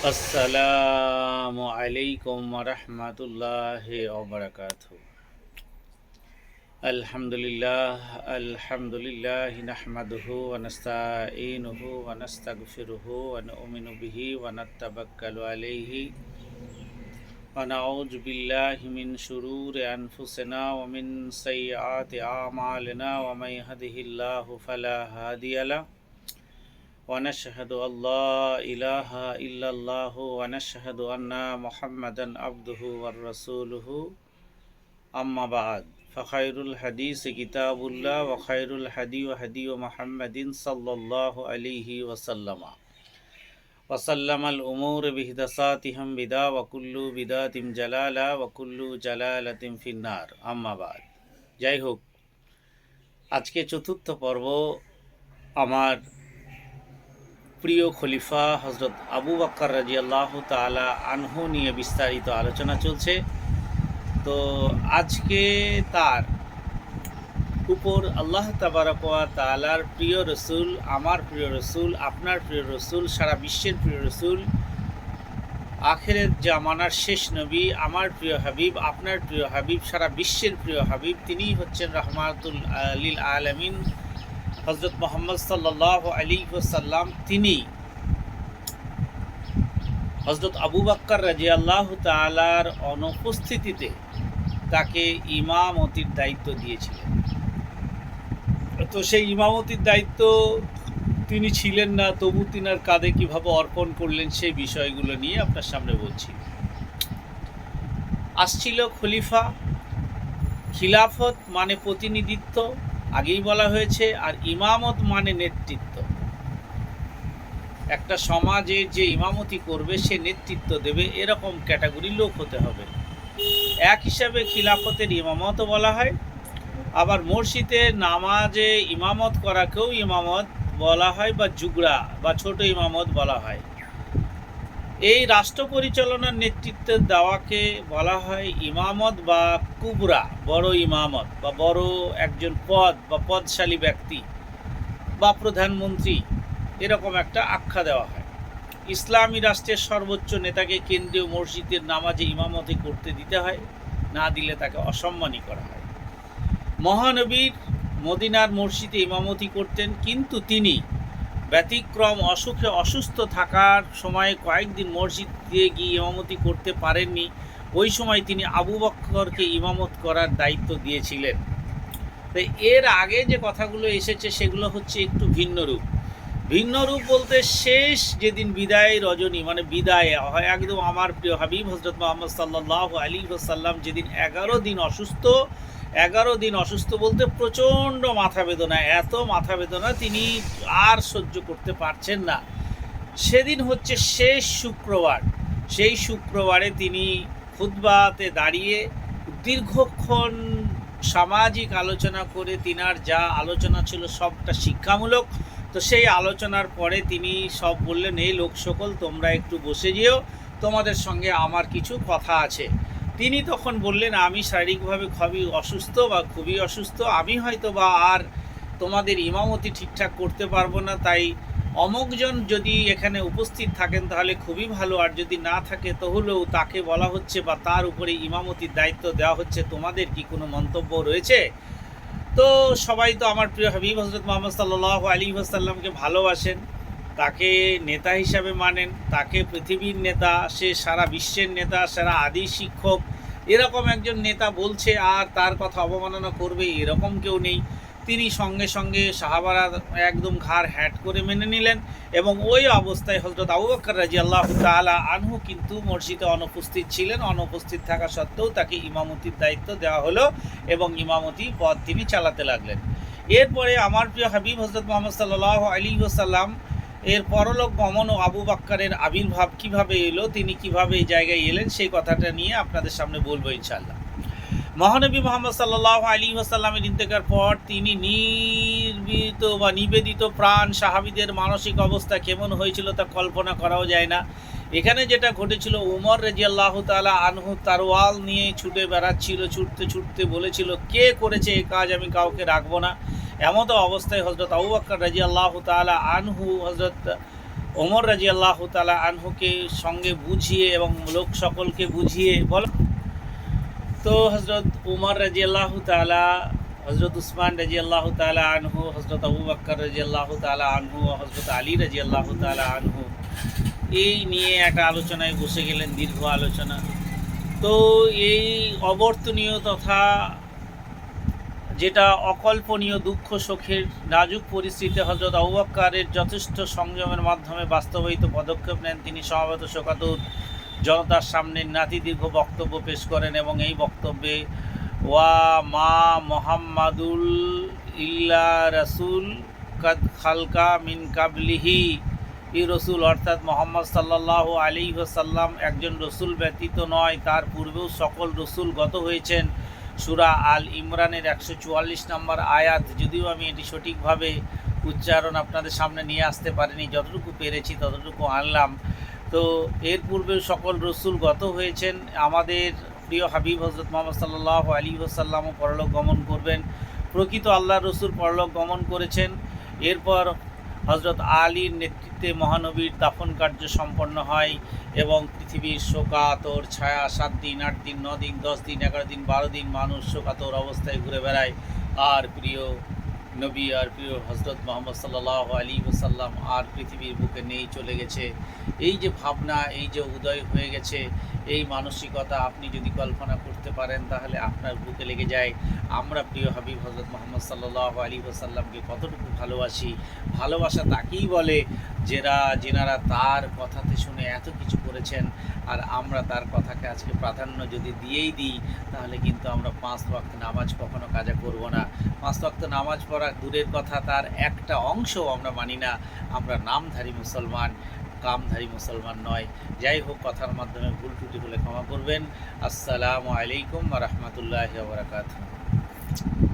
আসসালামু আলাইকুম রহমতুল্লাহ ওবরাকাত আলহামদুলিল্লাহ আলহামদুলিল্লাহ নাহমাদুহু ওয়ানাস্তাঈনুহু ওয়ানাস্তাগফিরুহু ওয়া নুমিনু বিহি ওয়া নাতাবাক্কালু আলাইহি ওয়া নাউযু বিল্লাহি মিন শুরুরি আনফুসিনা ওয়া মিন সাইয়্যাতি আমালিনা ওয়া মাই ইয়াহদিহিল্লাহু ফালা হাদিয়ালা ونشهد أن لا إله إلا الله ونشهد أن محمدا عبده ورسوله أما بعد فخير الحديث كتاب الله وخير الهدي هدي محمد صلى الله عليه وسلم وسلم الأمور بهدساتهم بدا وكل بدات جلالة وكل جلالة في النار أما بعد যাই হোক আজকে চতুর্থ পর্ব আমার প্রিয় খলিফা হজরত আবু বাক্কর রাজি আল্লাহ তালা আনহু নিয়ে বিস্তারিত আলোচনা চলছে। তো আজকে তার উপর আল্লাহ তাবারকা তালার প্রিয় রসুল, আমার প্রিয় রসুল, আপনার প্রিয় রসুল, সারা বিশ্বের প্রিয় রসুল, আখেরের জামানার শেষ নবী, আমার প্রিয় হাবিব, আপনার প্রিয় হাবিব, সারা বিশ্বের প্রিয় হাবিব, তিনিই হচ্ছেন রহমাতুল আলিল আলমিন। হজরত মোহাম্মদ সাল্লাহ আলী ওসাল্লাম তিনি হজরত আবু বাক্কর রাজি আল্লাহ তালার অনুপস্থিতিতে তাকে ইমামতির দায়িত্ব দিয়েছিলেন। তো সেই ইমামতির দায়িত্ব তিনি ছিলেন না, তবু তিনার কাঁধে কীভাবে অর্পণ করলেন সেই বিষয়গুলো নিয়ে আপনার সামনে বলছি। আসছিল খলিফা, খিলাফত মানে প্রতিনিধিত্ব আগেই বলা হয়েছে, আর ইমামত মানে নেতৃত্ব। একটা সমাজে যে ইমামতি করবে, সে নেতৃত্ব দেবে, এরকম ক্যাটাগরি লোক হতে হবে। এক হিসাবে খিলাফতের ইমামতও বলা হয়, আবার মসজিদে নামাজে ইমামত করাকেও ইমামত বলা হয়, বা জুগড়া, বা ছোট ইমামত বলা হয়। এই রাষ্ট্র পরিচালনার নেতৃত্ব দেওয়াকে বলা হয় ইমামত বা কুবরা, বড় ইমামত বা বড় একজন পদ বা পদশালী ব্যক্তি বা প্রধানমন্ত্রী, এরকম একটা আখ্যা দেওয়া হয়। ইসলামী রাষ্ট্রের সর্বোচ্চ নেতাকে কেন্দ্রীয় মসজিদের নামাজে ইমামতি করতে দিতে হয়, না দিলে তাকে অসম্মানী করা হয়। মহানবীর মদিনার মসজিদে ইমামতি করতেন, কিন্তু তিনি ব্যতিক্রম, অসুখে অসুস্থ থাকার সময় কয়েকদিন মসজিদ দিয়ে গিয়ে ইমামতি করতে পারেননি। ওই সময় তিনি আবু বক্করকে ইমামত করার দায়িত্ব দিয়েছিলেন। তো এর আগে যে কথাগুলো এসেছে, সেগুলো হচ্ছে একটু ভিন্ন রূপ। ভিন্ন রূপ বলতে শেষ যেদিন বিদায় রজনী মানে বিদায়, হয় একদম আমার প্রিয় হাবিব হজরত মোহাম্মদ সাল্লাহ আলী সাল্লাম যেদিন এগারো দিন অসুস্থ এগারো দিন অসুস্থ বলতে প্রচণ্ড মাথা বেদনা, এত মাথা বেদনা তিনি আর সহ্য করতে পারছেন না। সেদিন হচ্ছে শেষ শুক্রবার। সেই শুক্রবারে তিনি খুদ্বাতে দাঁড়িয়ে দীর্ঘক্ষণ সামাজিক আলোচনা করে তিনার যা আলোচনা ছিল সবটা শিক্ষামূলক। তো সেই আলোচনার পরে তিনি সব বললেন, এই লোক সকল, তোমরা একটু বসে যেও। তোমাদের সঙ্গে আমার কিছু কথা আছে। তিনি তখন বললেন, আমি শারীরিকভাবে খুবই অসুস্থ বা খুবই অসুস্থ। আমি হয়তো বা আর তোমাদের ইমামতি ঠিকঠাক করতে পারব না। তাই অমুকজন যদি এখানে উপস্থিত থাকেন, তাহলে খুবই ভালো। আর যদি না থাকে, তাহলেও তাকে বলা হচ্ছে বা তার উপরে ইমামতির দায়িত্ব দেওয়া হচ্ছে। তোমাদের কি কোনো মন্তব্য রয়েছে? তো সবাই তো আমার প্রিয় হাবিব হজরত মোহাম্মদ সাল্লাহ আলী আসাল্লামকে ভালোবাসেন। তাকে নেতা হিসাবে মানেন। তাকে পৃথিবীর নেতা, সে সারা বিশ্বের নেতা, সারা আদি শিক্ষক এরকম একজন নেতা বলছে, আর তার কথা অবমাননা করবে এরকম কেউ নেই। তিনি সঙ্গে সঙ্গে সাহাবারা একদম ঘাড় হ্যাট করে মেনে নিলেন এবং ওই অবস্থায় হজরত আবু বকর রাজি আল্লাহ তালা আনহু কিন্তু মসজিদে অনুপস্থিত ছিলেন। অনুপস্থিত থাকা সত্ত্বেও তাকে ইমামতির দায়িত্ব দেওয়া হলো এবং ইমামতি পদ তিনি চালাতে লাগলেন। এরপরে আমার প্রিয় হাবিব হজরত মোহাম্মদ সাল্লাহ আলী ওসাল্লাম এর পরলোক গমন ও আবু বাক্কারের আবির্ভাব কীভাবে এলো, তিনি কীভাবে এই জায়গায় এলেন, সেই কথাটা নিয়ে আপনাদের সামনে বলব ইনশাল্লাহ মহানবী মোহাম্মদ সাল্লাহ আলী ওসাল্লামের ইন্তেকার পর তিনি নির্বিত বা নিবেদিত প্রাণ, সাহাবিদের মানসিক অবস্থা কেমন হয়েছিল তা কল্পনা করাও যায় না। এখানে যেটা ঘটেছিল, উমর রেজি আল্লাহ তালা আনহু তারওয়াল নিয়ে ছুটে বেড়াচ্ছিল, ছুটতে ছুটতে বলেছিল, কে করেছে এ কাজ? আমি কাউকে রাখব না। এমতো অবস্থায় হজরত আবু বাক্কর রাজি আল্লাহ তালা আনহু হজরত ওমর রাজি আল্লাহ তালা আনহুকে সঙ্গে বুঝিয়ে এবং লোক সকলকে বুঝিয়ে বল, তো হজরত উমর রাজি আল্লাহ তালা হজরত উসমান রাজি আল্লাহ তালা আনহু হজরত আবু বাক্কর রাজি আল্লাহ তালা আনহু হজরত আলী রাজি আল্লাহ তালা আনহু, এই নিয়ে একটা আলোচনায় বসে গেলেন দীর্ঘ আলোচনা। তো এই অবর্তনীয় তথা যেটা অকল্পনীয় দুঃখ সুখের নাজুক পরিস্থিতিতে হজরত আউবাক্কারের যথেষ্ট সংযমের মাধ্যমে বাস্তবায়িত পদক্ষেপ নেন। তিনি সমাবেত শোকাতুর জনতার সামনে নাতি দীর্ঘ বক্তব্য পেশ করেন এবং এই বক্তব্যে, ওয়া মা মোহাম্মাদুল ইল্লা রাসুল কাদ খালকা মিন কাবলিহি। এই রসুল অর্থাৎ মোহাম্মদ সাল্লাহ আলী সাল্লাম একজন রসুল ব্যতীত নয়। তার পূর্বেও সকল রসুল গত হয়েছেন। সুরা আল ইমরানের একশো চুয়াল্লিশ নম্বর আয়াত, যদিও আমি এটি সঠিকভাবে উচ্চারণ আপনাদের সামনে নিয়ে আসতে পারিনি, যতটুকু পেরেছি ততটুকু আনলাম। তো এর পূর্বে সকল রসুল গত হয়েছেন। আমাদের প্রিয় হাবিব হজরত মোহাম্মদ সাল্লাহ আলী ওসাল্লামও পরলোক গমন করবেন। প্রকৃত আল্লাহ রসুল পরলোক গমন করেছেন। এরপর হজরত আলীর নেতৃত্বে মহানবীর দাফন কার্য সম্পন্ন হয় এবং পৃথিবীর শোকাতর ছায়া সাত দিন, আট দিন, ন দিন, দশ দিন, এগারো দিন, বারো দিন মানুষ শোকাতর অবস্থায় ঘুরে বেড়ায়। আর প্রিয় নবী আর প্রিয় হজরত মোহাম্মদ সাল্লাহ আলী ওসাল্লাম আর পৃথিবীর বুকে নেই, চলে গেছে। এই যে ভাবনা, এই যে উদয় হয়ে গেছে, এই মানসিকতা আপনি যদি কল্পনা করতে পারেন, তাহলে আপনার বুকে লেগে যায়। আমরা প্রিয় হাবিব হজরত মোহাম্মদ সাল্লাহ আলী ওসাল্লামকে কতটুকু ভালোবাসি। ভালোবাসা তাকেই বলে যারা, যেনারা তার কথাতে শুনে এত কিছু করেছেন। আর আমরা তার কথাকে আজকে প্রাধান্য যদি দিয়েই দিই, তাহলে কিন্তু আমরা পাঁচ ওয়াক্ত নামাজ কখনো কাজা করব না। পাঁচ ওয়াক্ত নামাজ পড়া দূরের কথা, তার একটা অংশ আমরা মানি না। আমরা নামধারী মুসলমান, কামধারী মুসলমান নয়। যাই হোক, কথার মাধ্যমে ভুল ত্রুটি হলে ক্ষমা করবেন। আসসালামু আলাইকুম রহমতুল্লাহ বারাকাতুহ।